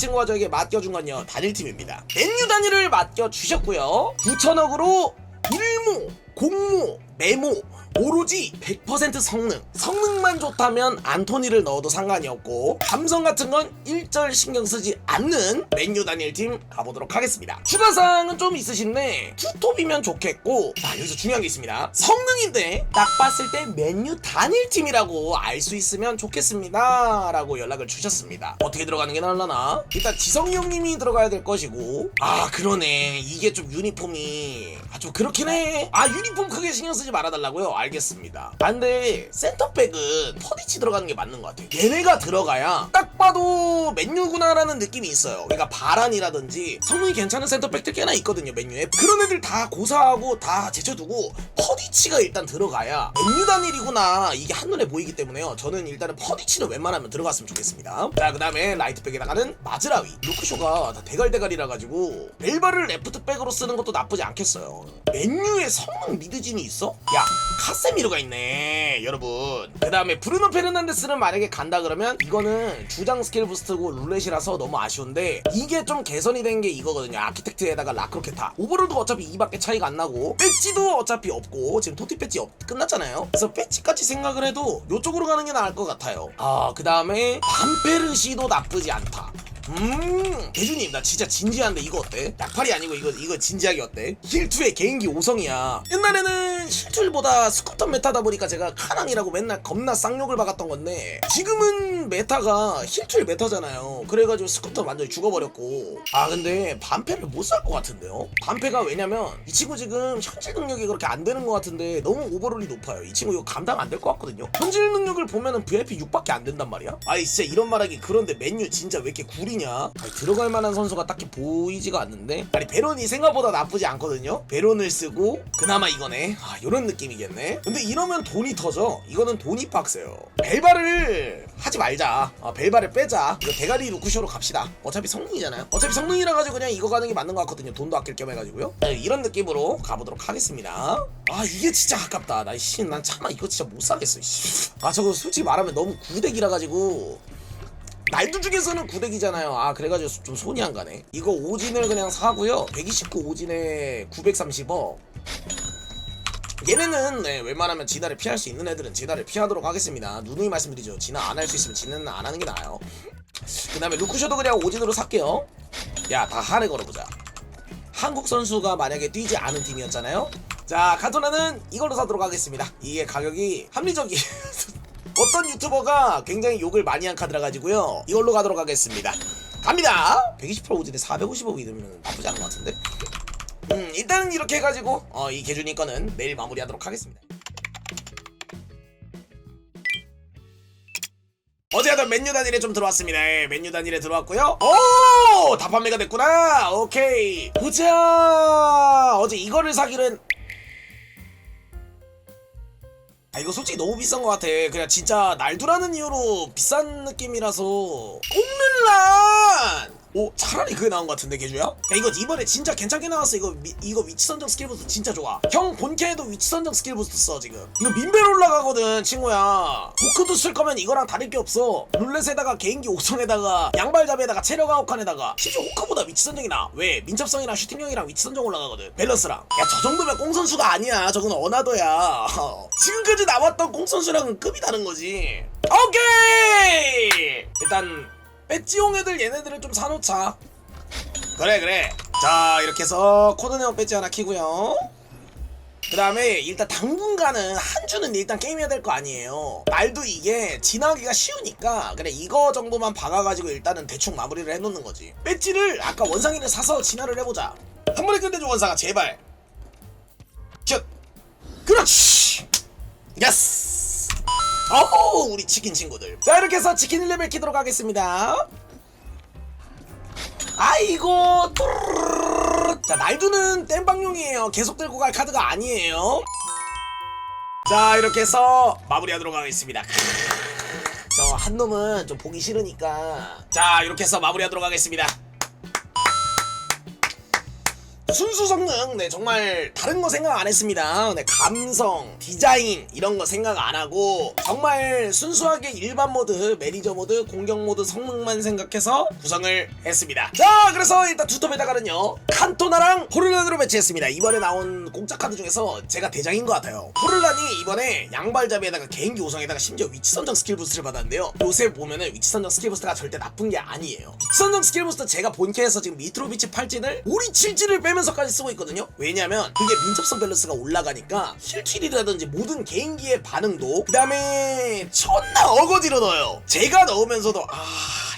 친구가 저에게 맡겨준 건요 단일팀입니다. 맨유 단일을 맡겨주셨고요. 9천억으로 일모 공모 메모 오로지 100% 성능. 성능만 좋다면 안토니를 넣어도 상관이 없고 감성 같은 건 일절 신경 쓰지 않는 맨유 단일 팀 가보도록 하겠습니다. 추가사항은 좀 있으신데 투톱이면 좋겠고 자 여기서 중요한 게 있습니다. 성능인데 딱 봤을 때 맨유 단일 팀이라고 알 수 있으면 좋겠습니다. 라고 연락을 주셨습니다. 어떻게 들어가는 게 나을라나? 일단 지성이 형님이 들어가야 될 것이고. 아 그러네. 이게 좀 유니폼이. 아 좀 그렇긴 해아 유니폼 크게 신경 쓰지 말아달라고요 알겠습니다. 아 근데 센터백은 퍼디치 들어가는 게 맞는 것 같아요. 얘네가 들어가야 딱 봐도 맨유구나라는 느낌이 있어요. 그러니까 바란이라든지 성능이 괜찮은 센터백들 꽤나 있거든요 맨유에. 그런 애들 다 고사하고 다 제쳐두고 퍼디치가 일단 들어가야 맨유 단 일이구나. 이게 한눈에 보이기 때문에요. 저는 일단은 퍼디치는 웬만하면 들어갔으면 좋겠습니다. 자 그 다음에 라이트백에다가는 마즈라위. 루크쇼가 다 대갈대갈이라 가지고 벨바를 레프트백으로 쓰는 것도 나쁘지 않겠어요. 맨유에 성능 미드진이 있어? 야 카세미르가 있네 여러분. 그 다음에 브루노 페르난데스는 만약에 간다 그러면 이거는 주장 스킬 부스트고 룰렛이라서 너무 아쉬운데 이게 좀 개선이 된 게 이거거든요. 아키텍트에다가 라크로케타. 오버롤도 어차피 이밖에 차이가 안 나고 배지도 어차피 없고 지금 토티 배지 없, 끝났잖아요. 그래서 배지까지 생각을 해도 이쪽으로 가는 게 나을 것 같아요. 아 그 다음에 반페르시도 나쁘지 않다. 음 대주님 나 진짜 진지한데 이거 어때? 약팔이 아니고 이거 이거 진지하게 어때? 힐투의 개인기 5성이야. 옛날에는 힐툴보다 스쿠터 메타다 보니까 제가 카랑이라고 맨날 겁나 쌍욕을 박았던 건데 지금은 메타가 힐툴 메타잖아요. 그래가지고 스쿠터 완전히 죽어버렸고. 아 근데 반패를 못 살 것 같은데요? 반패가 왜냐면 이 친구 지금 현질 능력이 그렇게 안 되는 것 같은데 너무 오버롤이 높아요. 이 친구 이거 감당 안 될 것 같거든요. 현질 능력을 보면은 VIP 6밖에 안 된단 말이야? 아이 진짜 이런 말하기 그런데 맨유 진짜 왜 이렇게 구리냐? 아니, 들어갈 만한 선수가 딱히 보이지가 않는데? 아니 베론이 생각보다 나쁘지 않거든요? 베론을 쓰고 그나마 이거네. 아 요런 느낌이겠네. 근데 이러면 돈이 터져. 이거는 돈이 빡세요. 벨바를 하지 말자. 아, 벨바를 빼자. 이거 대가리 루크쇼로 갑시다. 어차피 성능이잖아요. 어차피 성능이라 가지고 그냥 이거 가는 게 맞는 것 같거든요. 돈도 아낄 겸 해가지고요. 네, 이런 느낌으로 가보도록 하겠습니다. 아 이게 진짜 아깝다. 나씨난 차마 이거 진짜 못 사겠어 씨. 아 저거 솔직히 말하면 너무 구대기라 가지고 날두 중에서는 구덱이잖아요. 아 그래가지고 좀 손이 안 가네. 이거 오진을 그냥 사고요. 129 오진에 930억. 얘네는 네, 웬만하면 진화를 피할 수 있는 애들은 진화를 피하도록 하겠습니다. 누누이 말씀드리죠. 진화 안 할 수 있으면 진화는 안 하는 게 나아요. 그 다음에 루크쇼도 그냥 오진으로 살게요. 야 다 하래 걸어보자. 한국 선수가 만약에 뛰지 않은 팀이었잖아요. 자 카토나는 이걸로 사도록 하겠습니다. 이게 가격이 합리적이. 어떤 유튜버가 굉장히 욕을 많이 한 카드라 가지고요. 이걸로 가도록 하겠습니다. 갑니다. 120% 오진에 450억이 되면 나쁘지 않은 것 같은데. 음 일단은 이렇게 해가지고 어, 이 개준이 거는 내일 마무리하도록 하겠습니다. 어제 하던 맨유 단일에 좀 들어왔습니다. 예, 맨유 단일에 들어왔고요. 오! 다 판매가 됐구나. 오케이. 보자. 어제 이거를 사기로 아 이거 솔직히 너무 비싼 것 같아. 그냥 진짜 날두라는 이유로 비싼 느낌이라서 꼽는란. 오 차라리 그게 나은 것 같은데 개주야? 야 이거 이번에 진짜 괜찮게 나왔어. 이거 미, 이거 위치 선정 스킬 부스트 진짜 좋아. 형 본캐에도 위치 선정 스킬 부스트 써 지금. 이거 민벨 올라가거든 친구야. 호크도 쓸 거면 이거랑 다를 게 없어. 룰렛에다가 개인기 5성에다가 양발잡이에다가 체력 아웃칸에다가 심지어 호크보다 위치 선정이 나. 왜? 민첩성이랑 슈팅력이랑 위치 선정 올라가거든. 밸런스랑. 야 저 정도면 꽁 선수가 아니야. 저건 어나더야. 지금까지 나왔던 꽁 선수랑은 급이 다른 거지. 오케이. 일단 배지용 애들 얘네들을 좀 사놓자. 그래 그래. 자 이렇게 해서 코드네오 배지 하나 키고요. 그 다음에 일단 당분간은 한 주는 일단 게임해야 될 거 아니에요. 말도 이게 지나기가 쉬우니까 그래 이거 정도만 박아가지고 일단은 대충 마무리를 해놓는 거지. 배지를 아까 원상이를 사서 진화를 해보자. 한 번에 끝내줘 원상아 제발. 슛. 그렇지. 예스. 어우 우리 치킨 친구들. 자 이렇게 해서 치킨 1레벨 키도록 하겠습니다. 아이고. 자 날두는 땜빵용이에요. 계속 들고 갈 카드가 아니에요. 자 이렇게 해서 마무리하도록 하겠습니다. 저 한 놈은 좀 보기 싫으니까. 자 이렇게 해서 마무리하도록 하겠습니다 순수 성능 네 정말 다른 거 생각 안 했습니다. 네 감성 디자인 이런 거 생각 안 하고 정말 순수하게 일반 모드 매니저 모드 공격 모드 성능만 생각해서 구성을 했습니다. 자 그래서 일단 투톱에다가는요. 칸토나랑 포르란으로 배치했습니다. 이번에 나온 공짜 카드 중에서 제가 대장인 것 같아요. 포르란이 이번에 양발잡이에다가 개인기 5성에다가 심지어 위치 선정 스킬 부스트를 받았는데요. 요새 보면은 위치 선정 스킬 부스트가 절대 나쁜 게 아니에요. 위치 선정 스킬 부스트 제가 본캐에서 지금 미트로비치 팔진을 오리 칠진을 빼면 서까지 쓰고 있거든요. 왜냐면 그게 민첩성 밸런스가 올라가니까 힐트일이라든지 모든 개인기의 반응도 그 다음에 존나 어거지로 넣어요. 제가 넣으면서도 아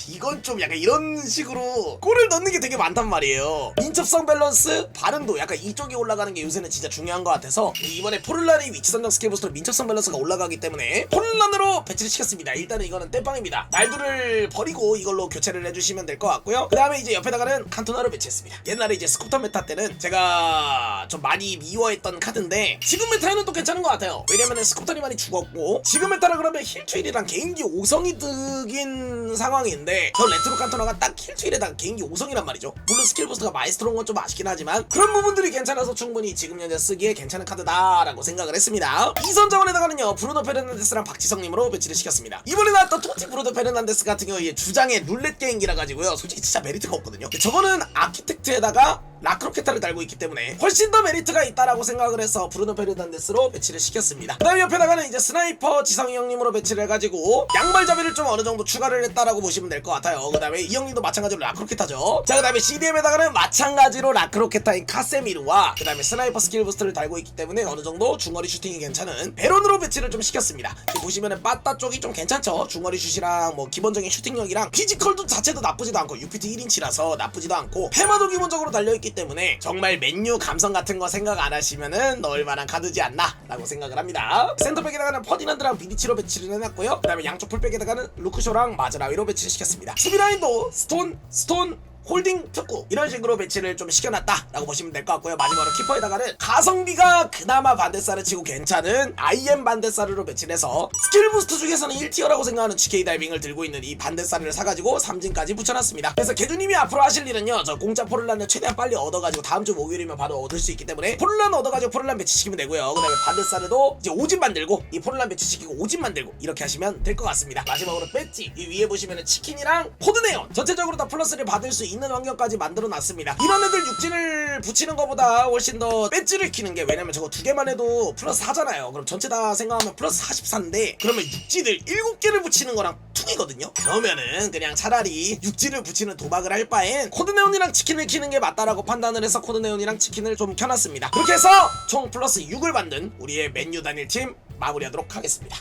이건 좀 약간 이런 식으로 골을 넣는 게 되게 많단 말이에요. 민첩성 밸런스, 반응도 약간 이쪽이 올라가는 게 요새는 진짜 중요한 것 같아서 이번에 포르란의 위치 선정 스킬 부스트로 민첩성 밸런스가 올라가기 때문에 포르란으로 배치를 시켰습니다. 일단은 이거는 땜빵입니다. 날두를 버리고 이걸로 교체를 해주시면 될 것 같고요. 그 다음에 이제 옆에다가는 칸토나로 배치했습니다. 옛날에 이제 스쿠터 메타 때는 제가 좀 많이 미워했던 카드인데 지금 메타에는 또 괜찮은 것 같아요. 왜냐면은 스쿠터이 많이 죽었고 지금 메타라 그러면 힐 트일이랑 개인기 5성이 득인 상황인데 저 레트로 칸토나가 딱 힐트일에다가 개인기 5성이란 말이죠. 물론 스킬 부스트가 마이스트로인 건 좀 아쉽긴 하지만 그런 부분들이 괜찮아서 충분히 지금 현재 쓰기에 괜찮은 카드다라고 생각을 했습니다. 이선 자원에다가는요 브루노 페르난데스랑 박지성님으로 배치를 시켰습니다. 이번에 나왔던 토티 브루노 페르난데스 같은 경우에 주장의 룰렛 게임기라 가지고요. 솔직히 진짜 메리트가 없거든요. 저거는 아키텍트에다가 라크로케타를 달고 있기 때문에 훨씬 더 메리트가 있다라고 생각을 해서 브루노 페르난데스로 배치를 시켰습니다. 그 다음에 옆에다가는 이제 스나이퍼 지성이 형님으로 배치를 해가지고 양발잡이를 좀 어느 정도 추가를 했다라고 보시면 될 것 같아요. 그 다음에 이 형님도 마찬가지로 라크로케타죠. 자, 그 다음에 CDM에다가는 마찬가지로 라크로케타인 카세미르와 그 다음에 스나이퍼 스킬 부스트를 달고 있기 때문에 어느 정도 중거리 슈팅이 괜찮은 베론으로 배치를 좀 시켰습니다. 보시면은 빠따 쪽이 좀 괜찮죠. 중거리 슛이랑 뭐 기본적인 슈팅력이랑 피지컬도 자체도 나쁘지도 않고 UPT 1인치라서 나쁘지도 않고 페마도 기본적으로 달려있기 때문에 정말 맨유 감성 같은 거 생각 안 하시면은 넣을 만한 카드지 않나 라고 생각을 합니다. 센터백에다가는 퍼디난드랑 비디치로 배치를 해놨고요. 그 다음에 양쪽 풀백에다가는 루크쇼랑 마즈라위로 배치를 시켰습니다. 수비라인도 스톤, 스톤, 홀딩 특구 이런 식으로 배치를 좀 시켜놨다라고 보시면 될 것 같고요. 마지막으로 키퍼에다가는 가성비가 그나마 반대사를 치고 괜찮은 IM 반대사르로 배치를 해서 스킬 부스트 중에서는 1티어라고 생각하는 GK 다이빙을 들고 있는 이 반대사를 사가지고 3진까지 붙여놨습니다. 그래서 개주님이 앞으로 하실 일은요 저 공짜 포를란을 최대한 빨리 얻어가지고 다음 주 목요일이면 바로 얻을 수 있기 때문에 포를란 얻어가지고 포를란 배치시키면 되고요. 그 다음에 반대사르도 이제 5진 만들고 이 포를란 배치시키고 5진 만들고 이렇게 하시면 될 것 같습니다. 마지막으로 배지 이 위에 보시면은 치킨이랑 포드네온 전체적으로 다 플러스를 받을 수 있는 환경까지 만들어 놨습니다. 이런 애들 육진을 붙이는 것보다 훨씬 더 배지를 키는 게 왜냐면 저거 두 개만 해도 플러스 4잖아요. 그럼 전체 다 생각하면 플러스 44인데 그러면 육진을 7개를 붙이는 거랑 퉁이거든요. 그러면은 그냥 차라리 육진을 붙이는 도박을 할 바엔 코드네온이랑 치킨을 키는 게 맞다라고 판단을 해서 코드네온이랑 치킨을 좀 켜놨습니다. 그렇게 해서 총 플러스 6을 받는 우리의 맨유 단일팀 마무리하도록 하겠습니다.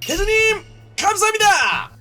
대주님 감사합니다.